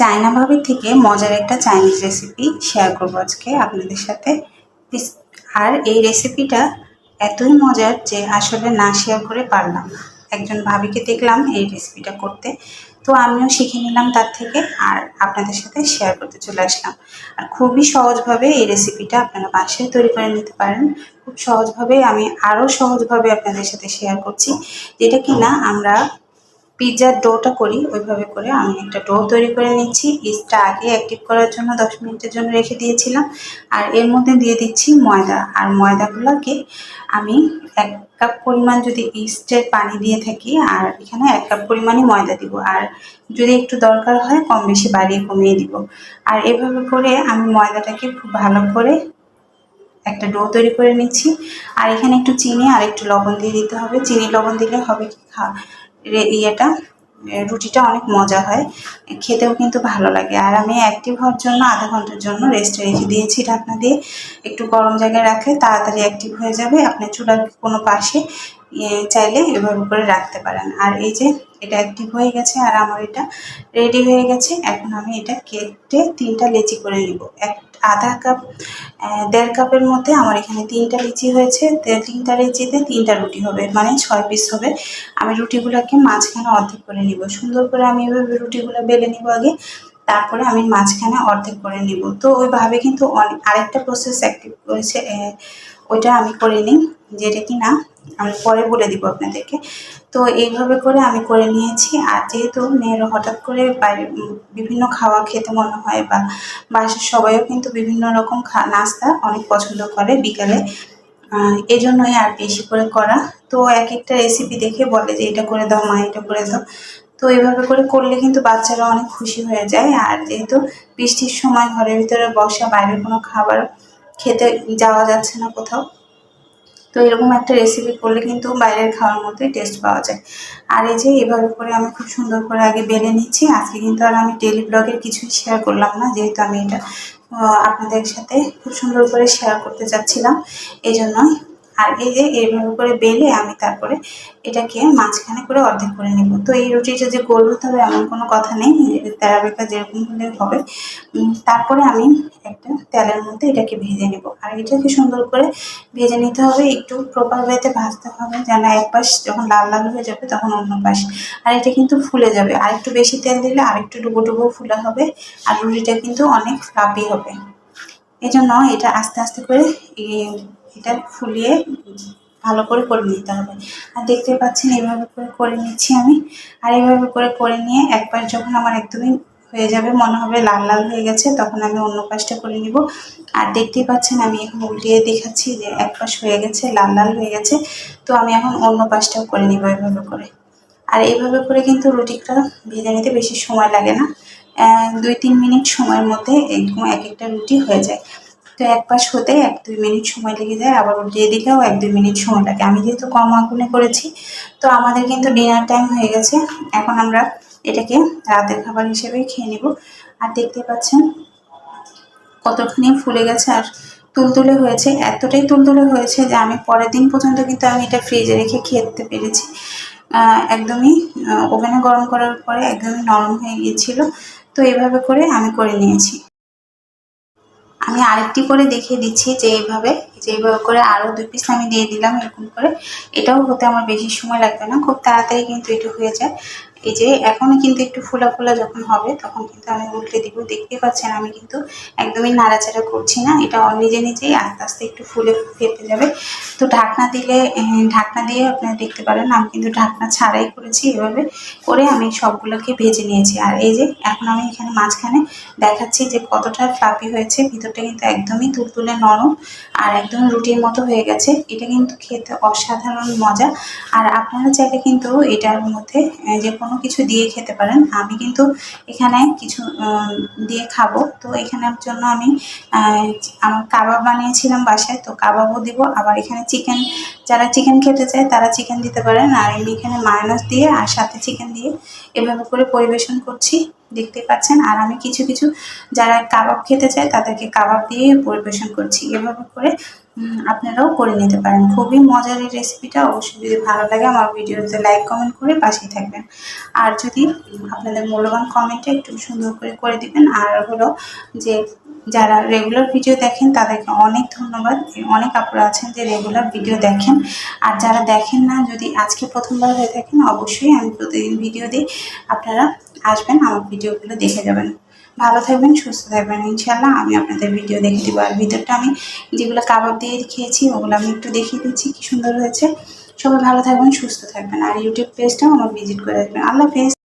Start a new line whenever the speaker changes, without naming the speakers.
China ভাবির থেকে মজার একটা চাইনিজ রেসিপি শেয়ার করব আজকে আপনাদের সাথে। আর এই রেসিপিটা এতই মজার যে আসলে না শেয়ার করে পারলাম না। একজন ভাবিকে দেখলাম এই রেসিপিটা করতে। তো আমিও শিখে নিলাম তার থেকে আর আপনাদের সাথে শেয়ার করতে চলে আসলাম। আর খুবই সহজভাবে এই রেসিপিটা আপনারা বাসায় তৈরি করে নিতে পারেন। খুব সহজভাবে, আমি আরও সহজভাবে আপনাদের সাথে শেয়ার করছি। যেটা কিনা আমরা পিৎজার ডোটা করি, ওইভাবে করে আমি একটা ডো তৈরি করে নিচ্ছি। ইস্টটা আগে অ্যাক্টিভ করার জন্য দশ মিনিটের জন্য রেখে দিয়েছিলাম। আর এর মধ্যে দিয়ে দিচ্ছি ময়দা। আর ময়দাগুলোকে আমি এক কাপ পরিমাণ যদি ইস্টের পানি দিয়ে থাকি, আর এখানে এক কাপ পরিমাণই ময়দা দিব। আর যদি একটু দরকার হয়, কম বেশি বাড়িয়ে কমিয়ে দিব। আর এভাবে করে আমি ময়দাটাকে খুব ভালো করে একটা ডো তৈরি করে নিচ্ছি। আর এখানে একটু চিনি আর একটু লবণ দিয়ে দিতে হবে। চিনি লবণ দিলে হবে কি খা ইয়েটা রুটিটা অনেক মজা হয়। খেতেও কিন্তু ভালো লাগে। আর আমি অ্যাক্টিভ হওয়ার জন্য আধা ঘণ্টার জন্য রেস্ট রেখে দিয়েছি ঢাকনা দিয়ে। একটু গরম জায়গায় রাখলে তাড়াতাড়ি অ্যাক্টিভ হয়ে যাবে। আপনার চুলার কোনো পাশে চাইলে এভাবে করে রাখতে পারেন। আর এই যে এটা অ্যাক্টিভ হয়ে গেছে, আর আমার এটা রেডি হয়ে গেছে, এখন আমি এটা কেটে তিনটা লেচি করে নিব। এক, আধা কাপ দেড় কাপের মধ্যে আমার এখানে তিনটা লিচি হয়েছে। তিনটা লিচিতে তিনটা রুটি হবে মানে ছয় পিস হবে। আমি রুটিগুলোকে মাঝখানে অর্ধেক করে নিব। সুন্দর করে আমি এভাবে রুটিগুলো বেলে নিব আগে, তারপরে আমি মাঝখানে অর্ধেক করে নিব। তো ওইভাবে কিন্তু অনেক আরেকটা প্রসেস অ্যাক্টিভ করেছে ওইটা আমি করে নিই যেটা কি না আমি পরে বলে দিব আপনাদেরকে। তো এইভাবে করে আমি করে নিয়েছি। আর যেহেতু মেয়েরা হঠাৎ করে বাইরে বিভিন্ন খাওয়া খেতে মনে হয় বা বাসার সবাইও কিন্তু বিভিন্ন রকম নাস্তা অনেক পছন্দ করে বিকালে। এই জন্যই আর বেশি করে করা। তো এক একটা রেসিপি দেখে বলে যে, এটা করে দাও মা, এটা করে দাও। তো এইভাবে করে করলে কিন্তু বাচ্চারা অনেক খুশি হয়ে যায়। আর যেহেতু বৃষ্টির সময় ঘরের ভিতরে বসা, বাইরের কোনো খাবার খেতে যাওয়া যাচ্ছে না কোথাও তো এরকম একটা রেসিপি করলে কিন্তু বাইরের খাওয়ার মধ্যে টেস্ট পাওয়া যায়। আর এই যে এভাবে করে আমি খুব সুন্দর করে আগে বেলে নিচ্ছি, আজকে কিন্তু আর আমি ডেলি ব্লগের কিছুই শেয়ার করলাম না, যেহেতু আমি এটা আপনাদের সাথে খুব সুন্দর করে শেয়ার করতে চাচ্ছিলাম, এই জন্যই আর এই যে এইভাবে করে বেলে আমি তারপরে এটাকে মাঝখানে করে অর্ধেক করে নেব। তো এই রুটিটা যে গোল হতে হবে এমন কোনো কথা নেই তেরা বেঁকা যেরকম হলে হবে। তারপরে আমি একটা তেলের মধ্যে এটাকে ভেজে নেব। আর এটাকে সুন্দর করে ভেজে নিতে হবে, একটু প্রপার ওয়েতে ভাজতে হবে, যেন এক পাশ যখন লাল লাল হয়ে যাবে তখন অন্য পাশ। আর এটা কিন্তু ফুলে যাবে। আর একটু বেশি তেল দিলে আর একটু ডুবো ডুবো ফুলা হবে, আর রুটিটা কিন্তু অনেক ফ্লাপি হবে। এই জন্য এটা আস্তে আস্তে করে এটা ফুলিয়ে ভালো করে করে নিতে হবে। আর দেখতে পাচ্ছেন এইভাবে করে করে নিচ্ছি আমি। আর এইভাবে করে করে নিয়ে একবার যখন আমার একদমই হয়ে যাবে, মনে হবে লাল লাল হয়ে গেছে, তখন আমি অন্য পাশটা করে নিব। আর দেখতেই পাচ্ছেন, আমি এখন উল্টিয়ে দেখাচ্ছি যে এক পাশ হয়ে গেছে, লাল লাল হয়ে গেছে। তো আমি এখন অন্য পাশটাও করে নিব এভাবে করে। আর এইভাবে করে কিন্তু রুটিটা ভেজে নিতে বেশি সময় লাগে না। দুই তিন মিনিট সময়ের মধ্যে এরকম এক একটা রুটি হয়ে যায়। তো এক পাশ হতে এক দুই মিনিট সময় লেগে যায়, আবার উল্টিয়ে দিলেও এক দুই মিনিট সময় লাগে। আমি যেহেতু কম আগুনে করেছি, তো আমাদের কিন্তু ডিনার টাইম হয়ে গেছে। এখন আমরা এটাকে রাতের খাবার হিসেবে খেয়ে নেব। আর দেখতে পাচ্ছেন কতখানি ফুলে গেছে আর তুলতুলে হয়েছে। এতটাই তুলতুলে হয়েছে যে আমি পরের দিন পর্যন্ত কিন্তু আমি এটা ফ্রিজে রেখে খেতে পেরেছি। একদমই ওভেনে গরম করার পরে একদমই নরম হয়ে গিয়েছিল। তো এভাবে করে আমি করে নিয়েছি। আমি আরেকটি করে দেখিয়ে দিচ্ছি যে এইভাবে যে এইভাবে করে আরও দুই পিস আমি দিয়ে দিলাম এরকম করে। এটাও হতে আমার বেশি সময় লাগবে না, খুব তাড়াতাড়ি কিন্তু এটা হয়ে যায়। এই যে এখনও কিন্তু একটু ফোলা ফোলা যখন হবে তখন কিন্তু আমি উল্টে দিব। দেখতে পাচ্ছেন আমি কিন্তু একদমই নাড়াচাড়া করছি না এটা নিজে নিজেই আস্তে আস্তে একটু ফুলে ফেপে যাবে। তো ঢাকনা দিলে ঢাকনা দিয়ে আপনারা দেখতে পারেন আমি কিন্তু ঢাকনা ছাড়াই করেছি এভাবে করে আমি সবগুলোকে ভেজে নিয়েছি। আর এই যে এখন আমি এখানে মাঝখানে দেখাচ্ছি যে কতটা ফ্লাপি হয়েছে ভিতরটা কিন্তু একদমই তুলতুলে নরম আর একদম রুটির মতো হয়ে গেছে। এটা কিন্তু খেতে অসাধারণ মজা। আর আপনারা চাইলে কিন্তু এটার মধ্যে আহ, যে কোনো কিছু দিয়ে খেতে পারেন। আমি কিন্তু এখানে কিছু দিয়ে খাব। তো এখানের জন্য আমি আমার কাবাব বানিয়েছিলাম বাসায়। তো কাবাবও দিব। আবার এখানে চিকেন যারা চিকেন খেতে চায় তারা চিকেন দিতে পারেন। আর আমি এখানে মায়োনাস দিয়ে আর সাথে চিকেন দিয়ে এভাবে করে পরিবেশন করছি। দেখতে পাচ্ছেন? আর আমি কিছু কিছু যারা কাবাব খেতে চায় তাদেরকে কাবাব দিয়ে পরিবেশন করছি। এভাবে করে আপনারাও করে নিতে পারেন। খুবই মজার এই রেসিপিটা অবশ্যই যদি ভালো লাগে আমার ভিডিওতে লাইক কমেন্ট করে পাশেই থাকবেন। আর যদি আপনাদের মূল্যবান কমেন্টটা একটু সুন্দর করে করে দিবেন, আর হলো যে যারা রেগুলার ভিডিও দেখেন, তাদেরকে অনেক ধন্যবাদ। অনেক আপুরা আছেন যে রেগুলার ভিডিও দেখেন। আর যারা দেখেন না, যদি আজকে প্রথমবার হয়ে থাকেন, অবশ্যই আমি প্রতিদিন ভিডিও দিই। আপনারা আসবেন, আমার ভিডিওগুলো দেখে যাবেন। ভালো থাকবেন, সুস্থ থাকবেন। ইনশাল্লাহ আমি আপনাদের ভিডিও দেখে দেবো। আর ভিতরটা আমি যেগুলো কাবাব দিয়ে খেয়েছি, ওগুলো আমি একটু দেখিয়ে দিচ্ছি কী সুন্দর হয়েছে। সবাই ভালো থাকবেন, সুস্থ থাকবেন। আর ইউটিউব পেজটাও আমার ভিজিট করে আসবেন। আল্লাহ হাফেজ।